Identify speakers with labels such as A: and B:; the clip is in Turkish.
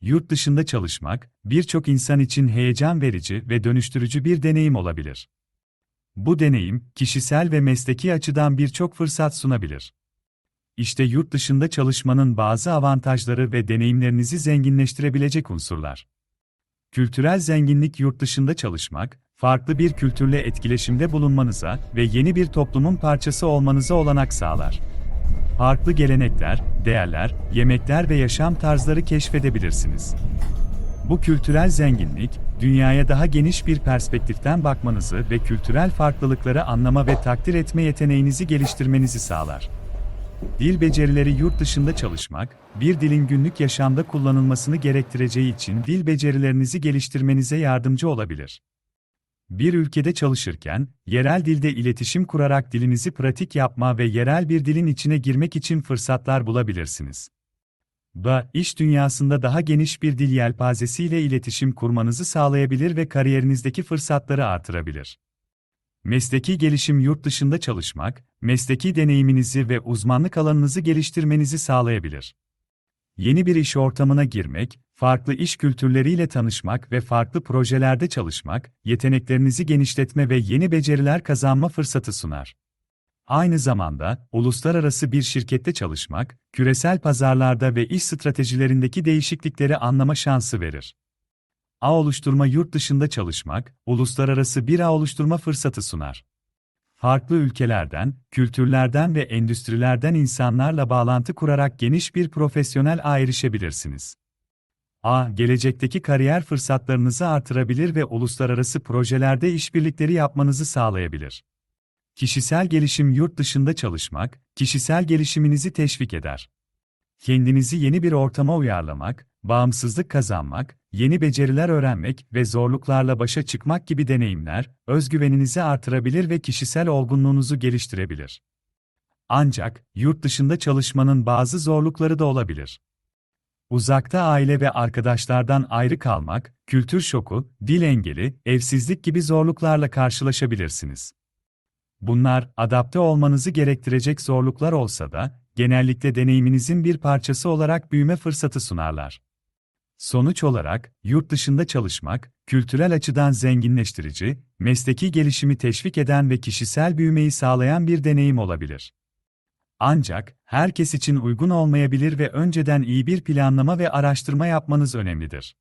A: Yurt dışında çalışmak, birçok insan için heyecan verici ve dönüştürücü bir deneyim olabilir. Bu deneyim, kişisel ve mesleki açıdan birçok fırsat sunabilir. İşte yurt dışında çalışmanın bazı avantajları ve deneyimlerinizi zenginleştirebilecek unsurlar. Kültürel zenginlik yurt dışında çalışmak, farklı bir kültürle etkileşimde bulunmanıza ve yeni bir toplumun parçası olmanıza olanak sağlar. Farklı gelenekler, değerler, yemekler ve yaşam tarzları keşfedebilirsiniz. Bu kültürel zenginlik, dünyaya daha geniş bir perspektiften bakmanızı ve kültürel farklılıkları anlama ve takdir etme yeteneğinizi geliştirmenizi sağlar. Dil becerileri yurt dışında çalışmak, bir dilin günlük yaşamda kullanılmasını gerektireceği için dil becerilerinizi geliştirmenize yardımcı olabilir. Bir ülkede çalışırken, yerel dilde iletişim kurarak dilinizi pratik yapma ve yerel bir dilin içine girmek için fırsatlar bulabilirsiniz. Da, iş dünyasında daha geniş bir dil yelpazesiyle iletişim kurmanızı sağlayabilir ve kariyerinizdeki fırsatları artırabilir. Mesleki gelişim yurt dışında çalışmak, mesleki deneyiminizi ve uzmanlık alanınızı geliştirmenizi sağlayabilir. Yeni bir iş ortamına girmek, farklı iş kültürleriyle tanışmak ve farklı projelerde çalışmak, yeteneklerinizi genişletme ve yeni beceriler kazanma fırsatı sunar. Aynı zamanda, uluslararası bir şirkette çalışmak, küresel pazarlarda ve iş stratejilerindeki değişiklikleri anlama şansı verir. Ağ oluşturma yurt dışında çalışmak, uluslararası bir ağ oluşturma fırsatı sunar. Farklı ülkelerden, kültürlerden ve endüstrilerden insanlarla bağlantı kurarak geniş bir profesyonel ağ erişebilirsiniz. A, gelecekteki kariyer fırsatlarınızı artırabilir ve uluslararası projelerde işbirlikleri yapmanızı sağlayabilir. Kişisel gelişim yurt dışında çalışmak, kişisel gelişiminizi teşvik eder. Kendinizi yeni bir ortama uyarlamak, bağımsızlık kazanmak, yeni beceriler öğrenmek ve zorluklarla başa çıkmak gibi deneyimler, özgüveninizi artırabilir ve kişisel olgunluğunuzu geliştirebilir. Ancak, yurt dışında çalışmanın bazı zorlukları da olabilir. Uzakta aile ve arkadaşlardan ayrı kalmak, kültür şoku, dil engeli, evsizlik gibi zorluklarla karşılaşabilirsiniz. Bunlar, adapte olmanızı gerektirecek zorluklar olsa da, genellikle deneyiminizin bir parçası olarak büyüme fırsatı sunarlar. Sonuç olarak, yurt dışında çalışmak, kültürel açıdan zenginleştirici, mesleki gelişimi teşvik eden ve kişisel büyümeyi sağlayan bir deneyim olabilir. Ancak, herkes için uygun olmayabilir ve önceden iyi bir planlama ve araştırma yapmanız önemlidir.